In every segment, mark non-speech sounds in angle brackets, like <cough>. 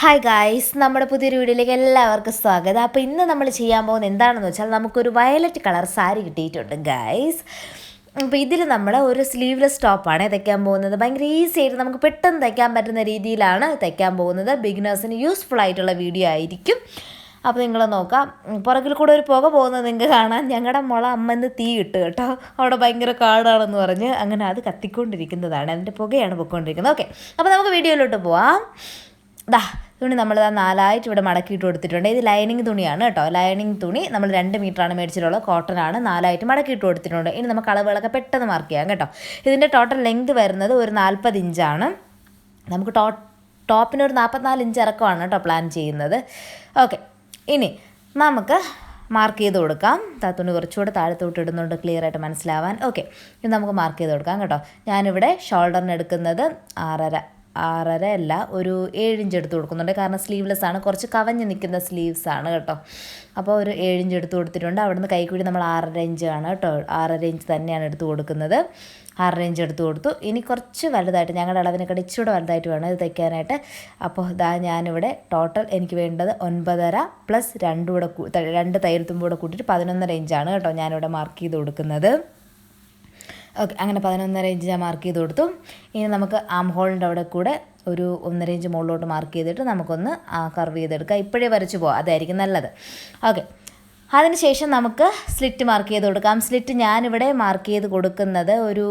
Hi guys നമ്മുടെ പുതിയൊരു വീഡിയോയിലേക്ക് എല്ലാവർക്കും സ്വാഗതം. അപ്പോൾ ഇന്ന് നമ്മൾ ചെയ്യാൻ പോകുന്നത് എന്താണെന്ന് വെച്ചാൽ നമുക്കൊരു വയലറ്റ് കളർ സാരി കിട്ടിയിട്ടുണ്ട് ഗായ്സ് അപ്പോൾ ഇതിൽ നമ്മൾ ഒരു സ്ലീവ്ലെസ് ടോപ്പാണ് തയ്ക്കാൻ പോകുന്നത്. ഭയങ്കര ഈസി ആയിട്ട് നമുക്ക് പെട്ടെന്ന് തയ്ക്കാൻ പറ്റുന്ന രീതിയിലാണ് തയ്ക്കാൻ പോകുന്നത്. ബിഗിനേഴ്സിന് യൂസ്ഫുൾ ആയിട്ടുള്ള വീഡിയോ ആയിരിക്കും. അപ്പോൾ നിങ്ങൾ നോക്കാം. പുറകിൽ കൂടെ ഒരു പുക പോകുന്നത് നിങ്ങൾക്ക് കാണാം. ഞങ്ങളുടെ മുള അമ്മന്ന് തീ ഇട്ട് കേട്ടോ. അവിടെ ഭയങ്കര കാടാണെന്ന് പറഞ്ഞ് അങ്ങനെ അത് കത്തിക്കൊണ്ടിരിക്കുന്നതാണ്. അതിന്റെ പുകയാണ് പൊയ്ക്കൊണ്ടിരിക്കുന്നത് ഓക്കെ അപ്പോൾ നമുക്ക് വീഡിയോയിലോട്ട് പോവാം. ദാ തുണി നമ്മൾ ആ നാലായിട്ട് ഇവിടെ മടക്കിയിട്ട് കൊടുത്തിട്ടുണ്ട്. ഇത് ലൈനിങ് തുണിയാണ് കേട്ടോ. ലൈനിങ് തുണി നമ്മൾ രണ്ട് മീറ്ററാണ് മേടിച്ചിട്ടുള്ളത്. കോട്ടൺ ആണ് നാലായിട്ട് മടക്കിയിട്ട് കൊടുത്തിട്ടുണ്ട്. ഇനി നമുക്ക് അളവുകളൊക്കെ പെട്ടെന്ന് മാർക്ക് ചെയ്യാം കേട്ടോ. ഇതിന്റെ ടോട്ടൽ ലെങ്ത് വരുന്നത് ഒരു നാൽപ്പത് ഇഞ്ചാണ്. നമുക്ക് ടോ ടോപ്പിന് ഒരു നാൽപ്പത്തിനാല് ഇഞ്ച് ഇറക്കമാണ് കേട്ടോ പ്ലാൻ ചെയ്യുന്നത്. ഓക്കെ ഇനി നമുക്ക് മാർക്ക് ചെയ്ത് കൊടുക്കാം. താത്തുണി കുറച്ചുകൂടെ താഴത്തോട്ട് ഇടുന്നുണ്ട് ക്ലിയർ ആയിട്ട് മനസ്സിലാവാൻ. ഓക്കെ ഇത് നമുക്ക് മാർക്ക് ചെയ്ത് കൊടുക്കാം കേട്ടോ. ഞാനിവിടെ ഷോൾഡറിന് എടുക്കുന്നത് ആറര ആറര അല്ല ഒരു ഏഴിഞ്ച് എടുത്ത് കൊടുക്കുന്നുണ്ട്. കാരണം സ്ലീവ്ലെസ് ആണ്. കുറച്ച് കവഞ്ഞ് നിൽക്കുന്ന സ്ലീവ്സ് ആണ് കേട്ടോ. അപ്പോൾ ഒരു ഏഴിഞ്ച് എടുത്ത് കൊടുത്തിട്ടുണ്ട്. അവിടുന്ന് കൈക്കൂടി നമ്മൾ ആറര ആണ് കേട്ടോ. ആറര ഇഞ്ച് തന്നെയാണ് എടുത്ത് കൊടുക്കുന്നത്. ആറര ഇഞ്ച് എടുത്ത് കൊടുത്തു. ഇനി കുറച്ച് വലുതായിട്ട് ഞങ്ങളുടെ അളവിനെക്കാൾ ഇച്ചിരി വലുതായിട്ട് വേണം ഇത് തയ്ക്കാനായിട്ട്. അപ്പോൾ ഇതാ ഞാനിവിടെ ടോട്ടൽ എനിക്ക് വേണ്ടത് ഒൻപതര പ്ലസ് രണ്ടും കൂടെ രണ്ട് തയ്യൽത്തുമ്പും കൂടെ കൂട്ടിയിട്ട് പതിനൊന്നര ഇഞ്ചാണ് കേട്ടോ ഞാനിവിടെ മാർക്ക് ചെയ്ത് കൊടുക്കുന്നത്. ഓക്കെ അങ്ങനെ പതിനൊന്നര ഇഞ്ച് ഞാൻ മാർക്ക് ചെയ്ത് കൊടുത്തു. ഇനി നമുക്ക് ആം ഹോളിന്റെ അവിടെ കൂടെ ഒരു ഒന്നര ഇഞ്ച് മുകളിലോട്ട് മാർക്ക് ചെയ്തിട്ട് നമുക്കൊന്ന് കർവ് ചെയ്തെടുക്കാം. ഇപ്പോഴേ വരച്ച് പോകാം അതായിരിക്കും നല്ലത്. ഓക്കെ. അതിനുശേഷം നമുക്ക് സ്ലിറ്റ് മാർക്ക് ചെയ്ത് കൊടുക്കാം. സ്ലിറ്റ് ഞാനിവിടെ മാർക്ക് ചെയ്ത് കൊടുക്കുന്നത് ഒരു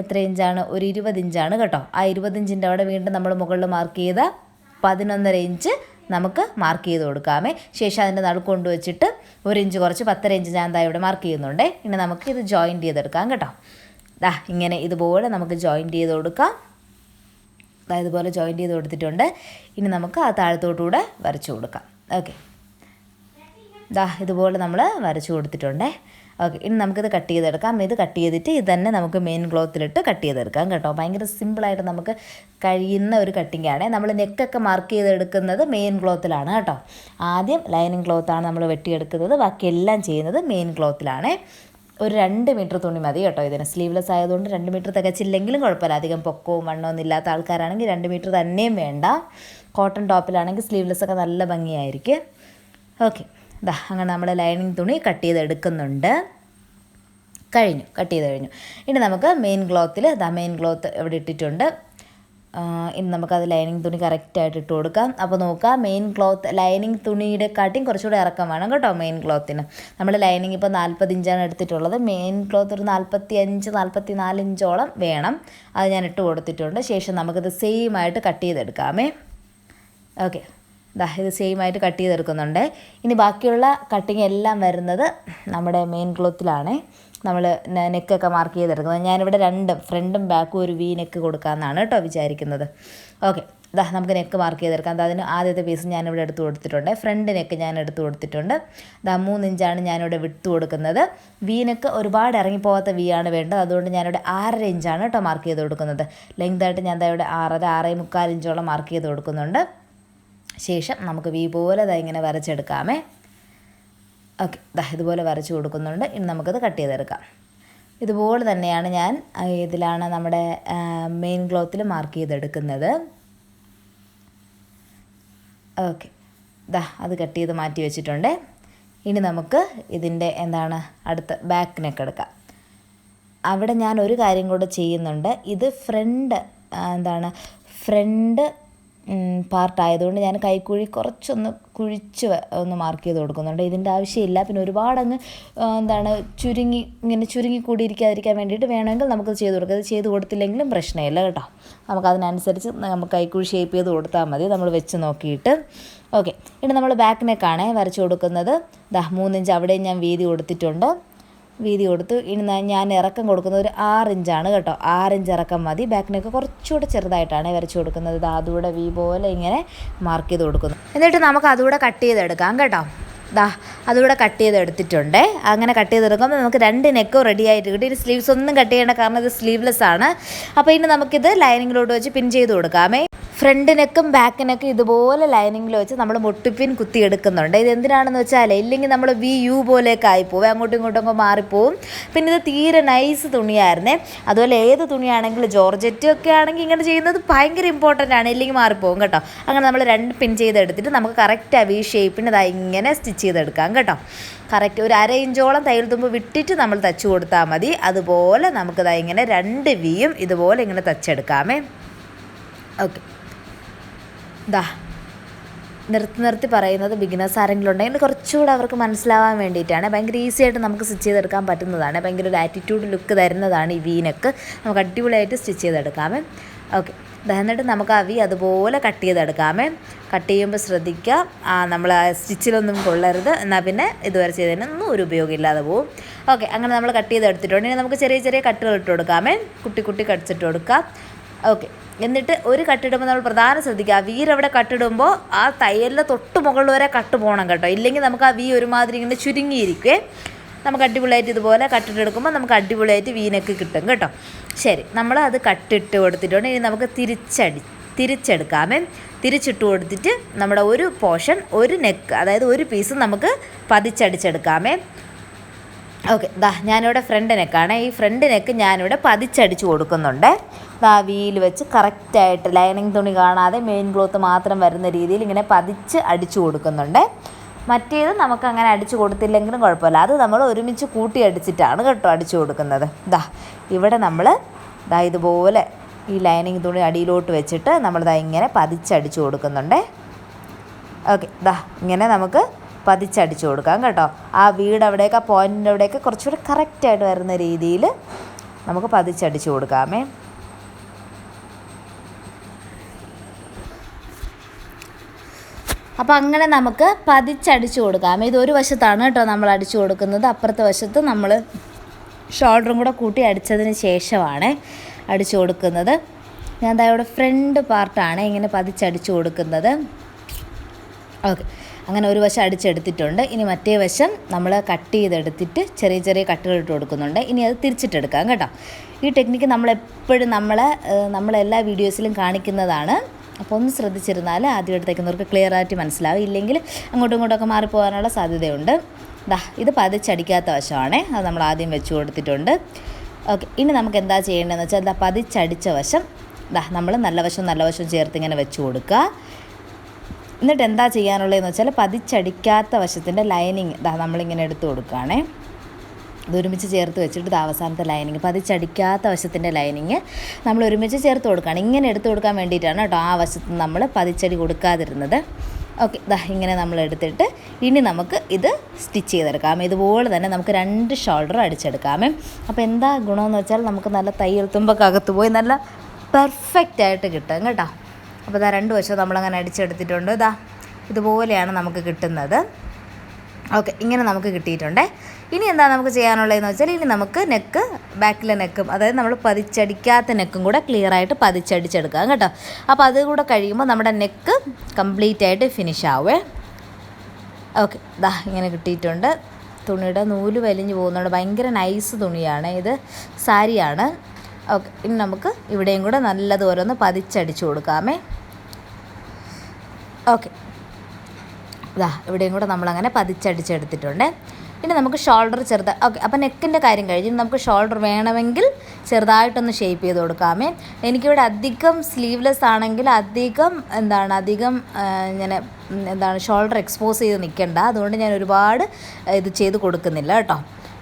എത്ര ഇഞ്ചാണ് ഒരു ഇരുപത് ഇഞ്ചാണ് കേട്ടോ. ആ ഇരുപത് ഇഞ്ചിന്റെ അവിടെ വീണ്ടും നമ്മൾ മുകളിൽ മാർക്ക് ചെയ്ത പതിനൊന്നര ഇഞ്ച് നമുക്ക് മാർക്ക് ചെയ്ത് കൊടുക്കാമേ. ശേഷം അതിന്റെ നടുക്ക് കൊണ്ടുവച്ചിട്ട് ഒരു ഇഞ്ച് കുറച്ച് പത്തര ഇഞ്ച് ഞാൻ ദാ ഇവിടെ മാർക്ക് ചെയ്യുന്നുണ്ട്. ഇനി നമുക്ക് ഇത് ജോയിന്റ് ചെയ്തെടുക്കാം കേട്ടോ. ദാ ഇങ്ങനെ ഇതുപോലെ നമുക്ക് ജോയിന്റ് ചെയ്ത് കൊടുക്കാം. ദാ ഇതുപോലെ ജോയിന്റ് ചെയ്ത് കൊടുത്തിട്ടുണ്ട്. ഇനി നമുക്ക് ആ താഴത്തോട്ടുകൂടെ വരച്ചു കൊടുക്കാം. ഓക്കെ ദാ ഇതുപോലെ നമ്മൾ വരച്ചു കൊടുത്തിട്ടുണ്ടേ. ഓക്കെ ഇനി നമുക്കിത് കട്ട് ചെയ്തെടുക്കാം. ഇത് കട്ട് ചെയ്തിട്ട് ഇത് തന്നെ നമുക്ക് മെയിൻ ക്ലോത്തിലിട്ട് കട്ട് ചെയ്തെടുക്കാം കേട്ടോ. ഭയങ്കര സിമ്പിളായിട്ട് നമുക്ക് കഴിയുന്ന ഒരു കട്ടിംഗ് ആണ്. നമ്മൾ നെക്കൊക്കെ മാർക്ക് ചെയ്തെടുക്കുന്നത് മെയിൻ ക്ലോത്തിലാണ് കേട്ടോ. ആദ്യം ലൈനിങ് ക്ലോത്താണ് നമ്മൾ വെട്ടിയെടുക്കുന്നത്. ബാക്കിയെല്ലാം ചെയ്യുന്നത് മെയിൻ ക്ലോത്തിലാണ് ഒരു രണ്ട് മീറ്റർ തുണി മതി കേട്ടോ ഇതിന്. സ്ലീവ്ലെസ് ആയതുകൊണ്ട് രണ്ട് മീറ്റർ തികച്ചില്ലെങ്കിലും കുഴപ്പമില്ല. അധികം പൊക്കവും വണ്ണവും ഇല്ലാത്ത ആൾക്കാരാണെങ്കിൽ രണ്ട് മീറ്റർ തന്നെയും വേണ്ട. കോട്ടൺ ടോപ്പിലാണെങ്കിൽ സ്ലീവ്ലെസ് ഒക്കെ നല്ല ഭംഗിയായിരിക്കും. ഓക്കെ ഇതാ അങ്ങനെ നമ്മൾ ലൈനിങ് തുണി കട്ട് ചെയ്തെടുക്കുന്നുണ്ട്. കഴിഞ്ഞു കട്ട് ചെയ്ത് കഴിഞ്ഞു. ഇനി നമുക്ക് മെയിൻ ക്ലോത്തിൽ ദാ മെയിൻ ക്ലോത്ത് ഇവിടെ ഇട്ടിട്ടുണ്ട്. ഇനി നമുക്കത് ലൈനിങ് തുണി കറക്റ്റായിട്ട് ഇട്ട് കൊടുക്കാം. അപ്പോൾ നോക്കാം മെയിൻ ക്ലോത്ത് ലൈനിങ് തുണിയുടെ കാട്ടിയും കുറച്ചുകൂടെ ഇറക്കം വേണം കേട്ടോ മെയിൻ ക്ലോത്തിന് നമ്മൾ ലൈനിങ് ഇപ്പോൾ നാൽപ്പത് ഇഞ്ചാണ് എടുത്തിട്ടുള്ളത്. മെയിൻ ക്ലോത്ത് ഒരു നാൽപ്പത്തി അഞ്ച് നാൽപ്പത്തി നാല് ഇഞ്ചോളം വേണം. അത് ഞാൻ ഇട്ട് കൊടുത്തിട്ടുണ്ട്. ശേഷം നമുക്കിത് സെയിം ആയിട്ട് കട്ട് ചെയ്തെടുക്കാമേ. ഓക്കെ ദാ ഇത് സെയിം ആയിട്ട് കട്ട് ചെയ്തെടുക്കുന്നുണ്ട്. ഇനി ബാക്കിയുള്ള കട്ടിങ് എല്ലാം വരുന്നത് നമ്മുടെ മെയിൻ ക്ലോത്തിലാണ് നമ്മൾ നെക്കൊക്കെ മാർക്ക് ചെയ്തെടുക്കുന്നത്. ഞാനിവിടെ രണ്ടും ഫ്രണ്ടും ബാക്കും ഒരു വി നെക്ക് കൊടുക്കാമെന്നാണ് കേട്ടോ വിചാരിക്കുന്നത്. ഓക്കെ ഇതാ നമുക്ക് നെക്ക് മാർക്ക് ചെയ്തെടുക്കാം. അതിന് ആദ്യത്തെ പീസ് ഞാനിവിടെ എടുത്ത് കൊടുത്തിട്ടുണ്ട്. ഫ്രണ്ട് നെക്ക് ഞാൻ എടുത്ത് കൊടുത്തിട്ടുണ്ട്. ഇതാ മൂന്നിഞ്ചാണ് ഞാനിവിടെ വിട്ട് കൊടുക്കുന്നത്. വി നെക്ക് ഒരുപാട് ഇറങ്ങിപ്പോകാത്ത വി ആണ് വേണ്ടത്. അതുകൊണ്ട് ഞാനിവിടെ ആറര ഇഞ്ചാണ് കേട്ടോ മാർക്ക് ചെയ്ത് കൊടുക്കുന്നത്. ലെങ്തായിട്ട് ഞാൻ ഇവിടെ ആറര ആറേ മുക്കാൽ ഇഞ്ചോളം മാർക്ക് ചെയ്ത് കൊടുക്കുന്നുണ്ട്. ശേഷം നമുക്ക് വി പോലെ ഇങ്ങനെ വരച്ചെടുക്കാമേ. ഓക്കെ ദാ ഇതുപോലെ വരച്ച് കൊടുക്കുന്നുണ്ട്. ഇനി നമുക്കത് കട്ട് ചെയ്തെടുക്കാം. ഇതുപോലെ തന്നെയാണ് ഞാൻ ഇതിലാണ് നമ്മുടെ മെയിൻ ക്ലോത്തിൽ മാർക്ക് ചെയ്തെടുക്കുന്നത്. ഓക്കെ ദാ അത് കട്ട് ചെയ്ത് മാറ്റി വെച്ചിട്ടുണ്ട്. ഇനി നമുക്ക് ഇതിന്റെ എന്താണ് അടുത്ത ബാക്ക് നെക്ക് എടുക്കാം. അവിടെ ഞാൻ ഒരു കാര്യം കൂടെ ചെയ്യുന്നുണ്ട്. ഇത് ഫ്രണ്ട് എന്താണ് ഫ്രണ്ട് പാർട്ട് ആയതുകൊണ്ട് ഞാൻ കൈക്കുഴി കുറച്ചൊന്ന് കുഴിച്ച് ഒന്ന് മാർക്ക് ചെയ്ത് കൊടുക്കുന്നുണ്ട്. ഇതിന്റെ ആവശ്യമില്ല. പിന്നെ ഒരുപാടങ്ങ് എന്താണ് ചുരുങ്ങി ഇങ്ങനെ ചുരുങ്ങി കൂടിയിരിക്കാതിരിക്കാൻ വേണ്ടിയിട്ട് വേണമെങ്കിൽ നമുക്ക് ചെയ്ത് കൊടുക്കുക ഇത് ചെയ്ത് കൊടുത്തില്ലെങ്കിലും പ്രശ്നമില്ല കേട്ടോ. നമുക്ക് അതിനനുസരിച്ച് നമുക്ക് കൈക്കുഴി ഷേപ്പ് ചെയ്ത് കൊടുത്താൽ മതി. നമ്മൾ വെച്ച് നോക്കിയിട്ട്. ഓക്കെ ഇനി നമ്മൾ ബാക്ക് നെക്കാണേ വരച്ച് കൊടുക്കുന്നത്. ദാ മൂന്നിഞ്ച് അവിടെയും ഞാൻ വീതി കൊടുത്തിട്ടുണ്ട്. വീതി കൊടുത്തു. ഇനി ഞാൻ ഇറക്കം കൊടുക്കുന്നത് ഒരു ആറ് ഇഞ്ചാണ് കേട്ടോ. ആറ് ഇഞ്ച് ഇറക്കം മതി. ബാക്കിനൊക്കെ കുറച്ചുകൂടെ ചെറുതായിട്ടാണ് വരച്ച് കൊടുക്കുന്നത്. ഇത് അതുകൂടെ വി പോലെ ഇങ്ങനെ മാർക്ക് ചെയ്ത് കൊടുക്കുന്നു. എന്നിട്ട് നമുക്ക് അതുകൂടെ കട്ട് ചെയ്തെടുക്കാം കേട്ടോ. ദാ അതുകൂടെ കട്ട് ചെയ്തെടുത്തിട്ടുണ്ട്. അങ്ങനെ കട്ട് ചെയ്തെടുക്കുമ്പോൾ നമുക്ക് രണ്ട് നെക്കും റെഡി ആയിട്ട് കിട്ടി. ഇനി സ്ലീവ്സ് ഒന്നും കട്ട് ചെയ്യേണ്ട കാരണം ഇത് സ്ലീവ്ലെസ് ആണ്. അപ്പോൾ ഇനി നമുക്കിത് ലൈനിങ്ങിലോട്ട് വെച്ച് പിൻ ചെയ്ത് കൊടുക്കാമേ. ഫ്രണ്ട് നെക്കും ബാക്ക് നെക്കും ഇതുപോലെ ലൈനിങ്ങിൽ വെച്ച് നമ്മൾ മുട്ടിപ്പിൻ കുത്തി എടുക്കുന്നുണ്ട്. ഇത് എന്തിനാണെന്ന് വെച്ചാൽ ഇല്ലെങ്കിൽ നമ്മൾ വി യു പോലെയൊക്കെ ആയിപ്പോവും. അങ്ങോട്ടും ഇങ്ങോട്ടും മാറിപ്പോവും. പിന്നെ ഇത് തീരെ നൈസ് തുണിയായിരുന്നേ. അതുപോലെ ഏത് തുണിയാണെങ്കിലും ജോർജറ്റ് ഒക്കെ ആണെങ്കിൽ ഇങ്ങനെ ചെയ്യുന്നത് ഭയങ്കര ഇമ്പോർട്ടന്റ് ആണ്. ഇല്ലെങ്കിൽ മാറിപ്പോവും കേട്ടോ. അങ്ങനെ നമ്മൾ രണ്ട് പിൻ ചെയ്തെടുത്തിട്ട് നമുക്ക് കറക്റ്റ് ആ വി ഷേപ്പിന് ഇതാ ഇങ്ങനെ സ്റ്റിച്ച് ചെയ്തെടുക്കാം കേട്ടോ. കറക്റ്റ് ഒരു അര ഇഞ്ചോളം തയ്യൽ തുമ്പ് വിട്ടിട്ട് നമ്മൾ തച്ച് കൊടുത്താൽ മതി. അതുപോലെ നമുക്കിതാ ഇങ്ങനെ രണ്ട് വിയും ഇതുപോലെ ഇങ്ങനെ തച്ചെടുക്കാമേ. ഓക്കെ ദാ നിർത്തി നിർത്തി പറയുന്നത് ബിഗിനേഴ്സ് ആരെങ്കിലും ഉണ്ടെങ്കിൽ കുറച്ചുകൂടെ അവർക്ക് മനസ്സിലാവാൻ വേണ്ടിയിട്ടാണ്. ഭയങ്കര ഈസി ആയിട്ട് നമുക്ക് സ്റ്റിച്ച് ചെയ്തെടുക്കാൻ പറ്റുന്നതാണ്. ഭയങ്കര ഒരു ആറ്റിറ്റ്യൂഡ് ലുക്ക് തരുന്നതാണ് ഈ വീനക്ക് നമുക്ക് അടിപൊളിയായിട്ട് സ്റ്റിച്ച് ചെയ്തെടുക്കാമേ. ഓക്കെ എന്നിട്ട് നമുക്ക് ആ വി അതുപോലെ കട്ട് ചെയ്തെടുക്കാമേ. കട്ട് ചെയ്യുമ്പോൾ ശ്രദ്ധിക്കുക. നമ്മൾ സ്റ്റിച്ചിലൊന്നും കൊള്ളരുത്. എന്നാൽ പിന്നെ ഇതുവരെ ചെയ്തതിനൊന്നും ഒരു ഉപയോഗമില്ലാതെ പോവും. ഓക്കെ അങ്ങനെ നമ്മൾ കട്ട് ചെയ്തെടുത്തിട്ടുണ്ട്. ഇനി നമുക്ക് ചെറിയ ചെറിയ കട്ടുകൾ ഇട്ട് കൊടുക്കാമേ. കുട്ടി കുട്ടി കടിച്ചിട്ട് കൊടുക്കാം. ഓക്കെ എന്നിട്ട് ഒരു കട്ടിടുമ്പോൾ നമ്മൾ പ്രധാനം ശ്രദ്ധിക്കുക. ആ വീരവിടെ കട്ടിടുമ്പോൾ ആ തയ്യലിന്റെ തൊട്ട് മുകളിൽ വരെ കട്ട് പോകണം കേട്ടോ. ഇല്ലെങ്കിൽ നമുക്ക് ആ വീ ഒരുമാതിരി ഇങ്ങനെ ചുരുങ്ങിയിരിക്കുകയെ നമുക്ക് അടിപൊളിയായിട്ട് ഇതുപോലെ കട്ടിട്ടെടുക്കുമ്പോൾ നമുക്ക് അടിപൊളിയായിട്ട് വീനൊക്കെ കിട്ടും കേട്ടോ. ശരി നമ്മൾ അത് കട്ടിട്ട് കൊടുത്തിട്ടുണ്ട്. ഇനി നമുക്ക് തിരിച്ചടി തിരിച്ചെടുക്കാമേ. തിരിച്ചിട്ട് കൊടുത്തിട്ട് നമ്മുടെ ഒരു പോർഷൻ ഒരു നെക്ക് അതായത് ഒരു പീസ് നമുക്ക് പതിച്ചടിച്ചെടുക്കാമേ. ഓക്കെ ദാ ഞാനിവിടെ ഫ്രണ്ട് നെക്കാണ്. ഈ ഫ്രണ്ട് നെക്ക് ഞാനിവിടെ പതിച്ചടിച്ച് കൊടുക്കുന്നുണ്ട്. ദാ വീൽ വെച്ച് കറക്റ്റായിട്ട് ലൈനിങ് തുണി കാണാതെ മെയിൻ ക്ലോത്ത് മാത്രം വരുന്ന രീതിയിൽ ഇങ്ങനെ പതിച്ച് അടിച്ചു കൊടുക്കുന്നുണ്ട്. മറ്റേത് നമുക്ക് അങ്ങനെ അടിച്ചു കൊടുത്തില്ലെങ്കിലും കുഴപ്പമില്ല. അത് നമ്മൾ ഒരുമിച്ച് കൂട്ടി അടിച്ചിട്ടാണ് കേട്ടോ അടിച്ചു കൊടുക്കുന്നത്. ദാ ഇവിടെ നമ്മൾ ദാ ഇതുപോലെ ഈ ലൈനിങ് തുണി അടിയിലോട്ട് വെച്ചിട്ട് നമ്മൾ ദാ ഇങ്ങനെ പതിച്ചടിച്ചു കൊടുക്കുന്നുണ്ട്. ഓക്കെ ദാ ഇങ്ങനെ നമുക്ക് പതിച്ചടിച്ചു കൊടുക്കാം കേട്ടോ. ആ വീട് അവിടെയൊക്കെ ആ പോയിന്റിന്റെ അവിടെയൊക്കെ കുറച്ചുകൂടി കറക്റ്റായിട്ട് വരുന്ന രീതിയിൽ നമുക്ക് പതിച്ചടിച്ചു കൊടുക്കാമേ. അപ്പോൾ അങ്ങനെ നമുക്ക് പതിച്ചടിച്ചു കൊടുക്കാം. ഇത് ഒരു വശത്താണ് കേട്ടോ നമ്മൾ അടിച്ചു കൊടുക്കുന്നത്. അപ്പുറത്തെ വശത്ത് നമ്മൾ ഷോൾഡറും കൂടെ കൂട്ടി അടിച്ചതിന് ശേഷമാണ് അടിച്ചു കൊടുക്കുന്നത്. ഞാൻ എന്താ ഇവിടെ ഫ്രണ്ട് പാർട്ടാണ് ഇങ്ങനെ പതിച്ചടിച്ചു കൊടുക്കുന്നത്. ഓക്കെ. അങ്ങനെ ഒരു വശം അടിച്ചെടുത്തിട്ടുണ്ട്. ഇനി മറ്റേ വശം നമ്മൾ കട്ട് ചെയ്തെടുത്തിട്ട് ചെറിയ ചെറിയ കട്ടുകൾ ഇട്ട് കൊടുക്കുന്നുണ്ട്. ഇനി അത് തിരിച്ചിട്ടെടുക്കാം കേട്ടോ. ഈ ടെക്നിക്ക് നമ്മളെപ്പോഴും നമ്മൾ നമ്മളെല്ലാ വീഡിയോസിലും കാണിക്കുന്നതാണ്. അപ്പോൾ ഒന്ന് ശ്രദ്ധിച്ചിരുന്നാൽ ആദ്യം തയ്ക്കുന്നവർക്ക് ക്ലിയർ ആയിട്ട് മനസ്സിലാവും. ഇല്ലെങ്കിൽ അങ്ങോട്ടും ഇങ്ങോട്ടൊക്കെ മാറിപ്പോകാനുള്ള സാധ്യതയുണ്ട്. ദാ ഇത് പതിച്ചടിക്കാത്ത വശമാണ്. അത് നമ്മൾ ആദ്യം വെച്ച് കൊടുത്തിട്ടുണ്ട്. ഓക്കെ ഇനി നമുക്ക് എന്താ ചെയ്യേണ്ടതെന്ന് വെച്ചാൽ ദാ പതിച്ചടിച്ച വശം. ദാ നമ്മൾ നല്ല വശം നല്ല വശം ചേർത്ത് ഇങ്ങനെ വെച്ച് കൊടുക്കുക. എന്നിട്ട് എന്താ ചെയ്യാനുള്ളതെന്ന് വെച്ചാൽ പതിച്ചടിക്കാത്ത വശത്തിന്റെ ലൈനിങ് ദാ നമ്മളിങ്ങനെ എടുത്ത് കൊടുക്കുകയാണേ. ഇത് ഒരുമിച്ച് ചേർത്ത് വെച്ചിട്ട് ഇത് അവസാനത്തെ ലൈനിങ് അപ്പോൾ അത് ചടിക്കാത്ത വശത്തിന്റെ ലൈനിങ് നമ്മൾ ഒരുമിച്ച് ചേർത്ത് കൊടുക്കുകയാണ് ഇങ്ങനെ എടുത്ത് കൊടുക്കാൻ വേണ്ടിയിട്ടാണ് കേട്ടോ ആ വശത്ത് നമ്മൾ പതിച്ചടി കൊടുക്കാതിരുന്നത്. ഓക്കെ ദാ ഇങ്ങനെ നമ്മൾ എടുത്തിട്ട് ഇനി നമുക്ക് ഇത് സ്റ്റിച്ച് ചെയ്തെടുക്കാം. ഇതുപോലെ തന്നെ നമുക്ക് രണ്ട് ഷോൾഡർ അടിച്ചെടുക്കാമേ. അപ്പോൾ എന്താ ഗുണമെന്ന് വെച്ചാൽ നമുക്ക് നല്ല തയ്യൽ തുമ്പൊക്കെ അകത്ത് പോയി നല്ല പെർഫെക്റ്റ് ആയിട്ട് കിട്ടും കേട്ടോ. അപ്പോൾ ഇതാ രണ്ട് വശവും നമ്മളങ്ങനെ അടിച്ചെടുത്തിട്ടുണ്ട്. ഇതാ ഇതുപോലെയാണ് നമുക്ക് കിട്ടുന്നത്. ഓക്കെ ഇങ്ങനെ നമുക്ക് കിട്ടിയിട്ടുണ്ട്. ഇനി എന്താ നമുക്ക് ചെയ്യാനുള്ളതെന്ന് വെച്ചാൽ ഇനി നമുക്ക് നെക്ക് ബാക്കിലെ നെക്കും അതായത് നമ്മൾ പതിച്ചടിക്കാത്ത നെക്കും കൂടെ ക്ലിയർ ആയിട്ട് പതിച്ചടിച്ചെടുക്കാം കേട്ടോ. അപ്പോൾ അത് കൂടെ കഴിയുമ്പോൾ നമ്മുടെ നെക്ക് കംപ്ലീറ്റ് ആയിട്ട് ഫിനിഷ് ആവേ. ഓക്കെ ദാ ഇങ്ങനെ കിട്ടിയിട്ടുണ്ട്. തുണിയുടെ നൂൽ വലിഞ്ഞു പോകുന്നുണ്ട്. ഭയങ്കര നൈസ് തുണിയാണ് ഇത്. സാരിയാണ്. ഓക്കെ ഇനി നമുക്ക് ഇവിടെയും കൂടെ നല്ലതുപോലെ ഒന്ന് പതിച്ചടിച്ചു കൊടുക്കാമേ. ഓക്കെ ഇതാ ഇവിടെയും കൂടെ നമ്മളങ്ങനെ പതിച്ചടിച്ചെടുത്തിട്ടുണ്ട്. ഇനി നമുക്ക് ഷോൾഡർ ചെറുത ഓക്കെ അപ്പോൾ നെക്കിന്റെ കാര്യം കഴിഞ്ഞ് നമുക്ക് ഷോൾഡർ വേണമെങ്കിൽ ചെറുതായിട്ടൊന്ന് ഷേപ്പ് ചെയ്ത് കൊടുക്കാമേ എനിക്കിവിടെ അധികം സ്ലീവ്ലെസ് ആണെങ്കിൽ അധികം എന്താണ് അധികം ഇങ്ങനെ എന്താണ് ഷോൾഡർ എക്സ്പോസ് ചെയ്ത് നിൽക്കണ്ട അതുകൊണ്ട് ഞാൻ ഒരുപാട് ഇത് ചെയ്ത് കൊടുക്കുന്നില്ല കേട്ടോ.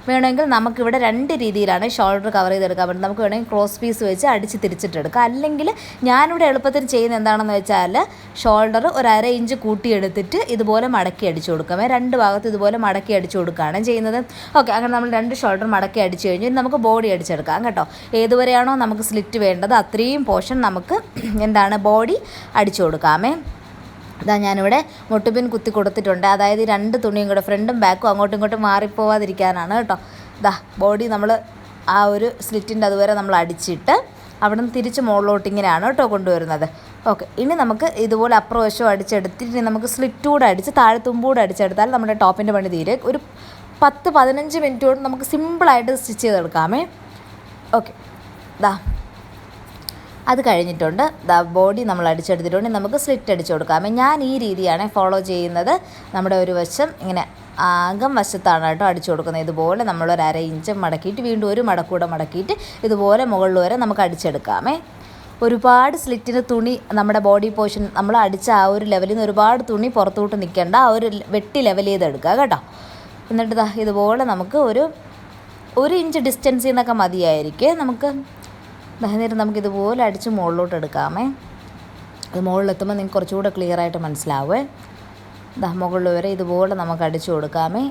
വേണമെങ്കിൽ നമുക്കിവിടെ രണ്ട് രീതിയിലാണ് ഷോൾഡർ കവർ ചെയ്തെടുക്കാൻ പറ്റും നമുക്ക് വേണമെങ്കിൽ ക്രോസ് പീസ് വെച്ച് അടിച്ച് തിരിച്ചിട്ടെടുക്കാം. അല്ലെങ്കിൽ ഞാനിവിടെ എളുപ്പത്തിൽ ചെയ്യുന്ന എന്താണെന്ന് വെച്ചാൽ ഷോൾഡർ ഒരു അര ഇഞ്ച് കൂട്ടിയെടുത്തിട്ട് ഇതുപോലെ മടക്കി അടിച്ചു കൊടുക്കാം. രണ്ട് ഭാഗത്ത് ഇതുപോലെ മടക്കി അടിച്ചു കൊടുക്കുകയാണ് ചെയ്യുന്നത്. ഓക്കെ അങ്ങനെ നമ്മൾ രണ്ട് ഷോൾഡർ മടക്കി അടിച്ചു കഴിഞ്ഞു നമുക്ക് ബോഡി അടിച്ചെടുക്കാം കേട്ടോ. ഏതുവരെയാണോ നമുക്ക് സ്ലിറ്റ് വേണ്ടത് അത്രയും പോർഷൻ നമുക്ക് <clears throat> എന്താണ് ബോഡി അടിച്ചു കൊടുക്കാമേ ഇതാ ഞാനിവിടെ മുട്ടുപിൻ കുത്തി കൊടുത്തിട്ടുണ്ട്. അതായത് രണ്ട് തുണിയും കൂടെ ഫ്രണ്ടും ബാക്കും അങ്ങോട്ടും ഇങ്ങോട്ടും മാറിപ്പോവാതിരിക്കാനാണ് കേട്ടോ. ഇതാ ബോഡി നമ്മൾ ആ ഒരു സ്ലിറ്റിന്റെ അതുവരെ നമ്മൾ അടിച്ചിട്ട് അവിടെ നിന്ന് തിരിച്ച് മുകളിലോട്ട് ഇങ്ങനെയാണ് കേട്ടോ കൊണ്ടുവരുന്നത്. ഓക്കെ ഇനി നമുക്ക് ഇതുപോലെ അപ്പുറം വശവും അടിച്ചെടുത്തിട്ട് നമുക്ക് സ്ലിറ്റൂടെ അടിച്ച് താഴെ തുമ്പൂടെ അടിച്ചെടുത്താൽ നമ്മുടെ ടോപ്പിന്റെ പണി തീരെ. ഒരു പത്ത് പതിനഞ്ച് മിനിറ്റ് കൊണ്ട് നമുക്ക് സിമ്പിളായിട്ട് സ്റ്റിച്ച് ചെയ്തെടുക്കാമേ. ഓക്കെ ദാ. അത് കഴിഞ്ഞിട്ടുണ്ട്. ബോഡി നമ്മൾ അടിച്ചെടുത്തിട്ടുണ്ട്. നമുക്ക് സ്ലിറ്റ് അടിച്ചു കൊടുക്കാം. ഞാൻ ഈ രീതിയാണ് ഫോളോ ചെയ്യുന്നത്. നമ്മുടെ ഒരു വശം ഇങ്ങനെ ആകം വശത്താണ് കേട്ടോ അടിച്ചു കൊടുക്കുന്നത്. ഇതുപോലെ നമ്മളൊരു അര ഇഞ്ച് മടക്കിയിട്ട് വീണ്ടും ഒരു മടക്കൂടെ മടക്കിയിട്ട് ഇതുപോലെ മുകളിൽ വരെ നമുക്ക് അടിച്ചെടുക്കാമേ. ഒരുപാട് സ്ലിറ്റിന് തുണി നമ്മുടെ ബോഡി പോർഷൻ നമ്മൾ അടിച്ച ആ ഒരു ലെവലിൽ നിന്ന് ഒരുപാട് തുണി പുറത്തോട്ട് നിൽക്കേണ്ട ആ ഒരു വെട്ടി ലെവൽ ചെയ്തെടുക്കുക കേട്ടോ. എന്നിട്ട് ഇതുപോലെ നമുക്ക് ഒരു ഒരു ഇഞ്ച് ഡിസ്റ്റൻസിൽ നിന്നൊക്കെ മതിയായിരിക്കും. നമുക്ക് നേരം നമുക്ക് ഇതുപോലെ അടിച്ച് മുകളിലോട്ട് എടുക്കാമേ. അത് മുകളിലെത്തുമ്പോൾ നിങ്ങൾക്ക് കുറച്ചുകൂടെ ക്ലിയർ ആയിട്ട് മനസ്സിലാവേ. ദാ മുകളിൽ വരെ ഇതുപോലെ നമുക്ക് അടിച്ചു കൊടുക്കാമേ.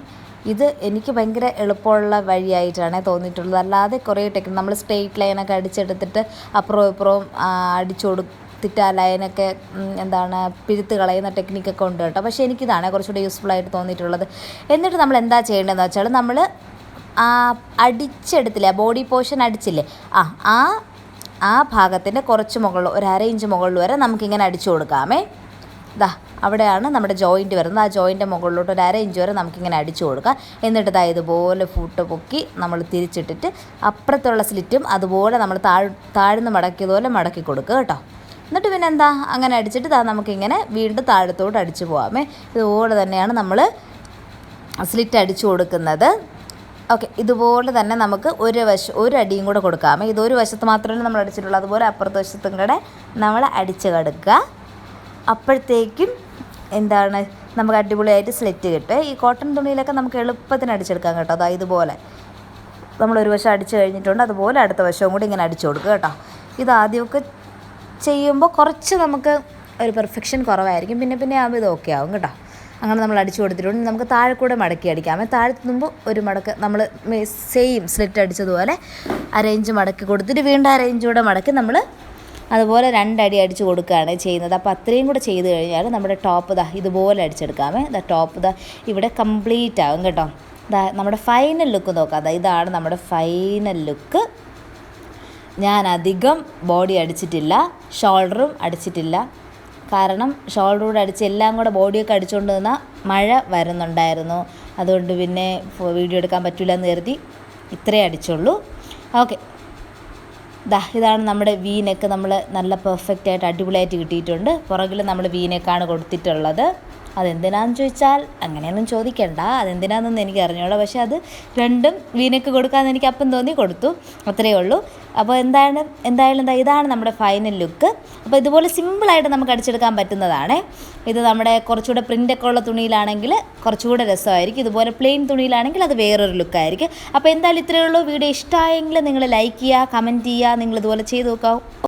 ഇത് എനിക്ക് ഭയങ്കര എളുപ്പമുള്ള വഴിയായിട്ടാണ് തോന്നിയിട്ടുള്ളത്. അല്ലാതെ കുറേ ടെക്നിക് നമ്മൾ സ്ട്രെയിറ്റ് ലൈനൊക്കെ അടിച്ചെടുത്തിട്ട് അപ്പുറവും ഇപ്പുറവും അടിച്ചു കൊടുത്തിട്ട് ആ ലൈനൊക്കെ എന്താണ് പിഴുത്ത് കളയുന്ന ടെക്നിക്കൊക്കെ ഉണ്ട് കേട്ടോ. പക്ഷേ എനിക്കിതാണ് കുറച്ചുകൂടെ യൂസ്ഫുൾ ആയിട്ട് തോന്നിയിട്ടുള്ളത്. എന്നിട്ട് നമ്മൾ എന്താ ചെയ്യേണ്ടതെന്ന് വെച്ചാൽ നമ്മൾ അടിച്ചെടുത്തില്ലേ ബോഡി പോർഷൻ അടിച്ചില്ലേ ആ ആ ആ ഭാഗത്തിന്റെ കുറച്ച് മുകളിൽ ഒരു അര ഇഞ്ച് മുകളിൽ വരെ നമുക്കിങ്ങനെ അടിച്ചു കൊടുക്കാമേ. ദാ അവിടെയാണ് നമ്മുടെ ജോയിന്റ് വരുന്നത്. ആ ജോയിന്റെ മുകളിലോട്ട് ഒരു അര ഇഞ്ച് വരെ നമുക്കിങ്ങനെ അടിച്ചു കൊടുക്കാം. എന്നിട്ട് ദാ ഇതുപോലെ ഫുട്ട് പൊക്കി നമ്മൾ തിരിച്ചിട്ടിട്ട് അപ്പുറത്തുള്ള സ്ലിറ്റും അതുപോലെ നമ്മൾ താഴ് താഴ്ന്ന് മടക്കിയതുപോലെ മടക്കി കൊടുക്കുക കേട്ടോ. എന്നിട്ട് പിന്നെ എന്താ അങ്ങനെ അടിച്ചിട്ട് ദാ നമുക്കിങ്ങനെ വീണ്ടും താഴത്തോട്ട് അടിച്ചു പോകാമേ ഇതുപോലെ തന്നെയാണ് നമ്മൾ സ്ലിറ്റ് അടിച്ചു കൊടുക്കുന്നത്. ഓക്കെ ഇതുപോലെ തന്നെ നമുക്ക് ഒരു വശം ഒരു അടിയും കൂടെ കൊടുക്കാം. ഇത് ഒരു വശത്ത് മാത്രമല്ല നമ്മൾ അടിച്ചിട്ടുള്ളൂ. അതുപോലെ അപ്പുറത്തെ വശത്തും കൂടെ നമ്മൾ അടിച്ച് കടുക്കുക അപ്പോഴത്തേക്കും എന്താണ്? നമുക്ക് അടിപൊളിയായിട്ട് സ്ലിറ്റ് കിട്ടും. ഈ കോട്ടൺ തുണിയിലൊക്കെ നമുക്ക് എളുപ്പത്തിന് അടിച്ചെടുക്കാം കേട്ടോ. അതാ ഇതുപോലെ. നമ്മൾ ഒരു വശം അടിച്ചു കഴിഞ്ഞിട്ടുണ്ട്. അതുപോലെ അടുത്ത വശവും കൂടി ഇങ്ങനെ അടിച്ചു കൊടുക്കുക കേട്ടോ. ഇത് ആദ്യമൊക്കെ ചെയ്യുമ്പോൾ കുറച്ച് നമുക്ക് ഒരു പെർഫെക്ഷൻ കുറവായിരിക്കും. പിന്നെ പിന്നെ ആകുമ്പോൾ ഇത് ഓക്കെ ആവും കേട്ടോ. അങ്ങനെ നമ്മൾ അടിച്ചു കൊടുത്തിട്ടുണ്ട്. നമുക്ക് താഴെ കൂടെ മടക്കി അടിക്കാം. താഴെ തുമ്പോൾ ഒരു മടക്ക് നമ്മൾ സെയിം സ്ലിറ്റ് അടിച്ചതുപോലെ അരയിഞ്ച് മടക്കി കൊടുത്തിട്ട് വീണ്ടും അരയിഞ്ച് കൂടെ മടക്കി നമ്മൾ അതുപോലെ രണ്ടടി അടിച്ച് കൊടുക്കുകയാണ് ചെയ്യുന്നത്. അപ്പോൾ അത്രയും കൂടെ ചെയ്ത് കഴിഞ്ഞാൽ നമ്മുടെ ടോപ്പ് ദാ ഇതുപോലെ അടിച്ചെടുക്കാമേ. ദ ടോപ്പ് ദാ ഇവിടെ കംപ്ലീറ്റ് ആകും കേട്ടോ. ദാ നമ്മുടെ ഫൈനൽ ലുക്ക് നോക്കാം. ദാ ഇതാണ് നമ്മുടെ ഫൈനൽ ലുക്ക് ഞാൻ അധികം ബോഡി അടിച്ചിട്ടില്ല ഷോൾഡറും അടിച്ചിട്ടില്ല. കാരണം ഷോൾഡറോട് അടിച്ച് എല്ലാം കൂടെ ബോഡിയൊക്കെ അടിച്ചുകൊണ്ട് നിന്നാൽ മഴ വരുന്നുണ്ടായിരുന്നു. അതുകൊണ്ട് പിന്നെ വീഡിയോ എടുക്കാൻ പറ്റില്ല എന്ന് കരുതി ഇത്രേ അടിച്ചുള്ളൂ. ഓക്കെ ദാ ഇതാണ് നമ്മുടെ വീനൊക്കെ നമ്മൾ നല്ല പെർഫെക്റ്റ് ആയിട്ട് അടിപൊളിയായിട്ട് കിട്ടിയിട്ടുണ്ട്. പുറകിൽ നമ്മൾ വീനൊക്കെയാണ് കൊടുത്തിട്ടുള്ളത്. അതെന്തിനാന്ന് ചോദിച്ചാൽ അങ്ങനെയൊന്നും ചോദിക്കണ്ട. അതെന്തിനാണെന്നൊന്നും എനിക്ക് അറിഞ്ഞോളൂ പക്ഷേ അത് രണ്ടും വീനക്ക് കൊടുക്കാമെന്ന് എനിക്ക് അപ്പം തോന്നി കൊടുത്തു. അത്രയേ ഉള്ളൂ. അപ്പോൾ എന്താണ്? എന്തായാലും എന്താ ഇതാണ് നമ്മുടെ ഫൈനൽ ലുക്ക് അപ്പോൾ ഇതുപോലെ സിമ്പിളായിട്ട് നമുക്ക് അടിച്ചെടുക്കാൻ പറ്റുന്നതാണ്. ഇത് നമ്മുടെ കുറച്ചുകൂടെ പ്രിന്റൊക്കെ ഉള്ള തുണിയിലാണെങ്കിൽ കുറച്ചുകൂടെ രസമായിരിക്കും. ഇതുപോലെ പ്ലെയിൻ തുണിയിലാണെങ്കിൽ അത് വേറൊരു ലുക്കായിരിക്കും അപ്പോൾ എന്തായാലും ഇത്രയേ ഉള്ളൂ. വീഡിയോ ഇഷ്ടമായെങ്കിൽ നിങ്ങൾ ലൈക്ക് ചെയ്യുക കമന്റ് ചെയ്യുക നിങ്ങൾ ഇതുപോലെ ചെയ്ത് നോക്കാം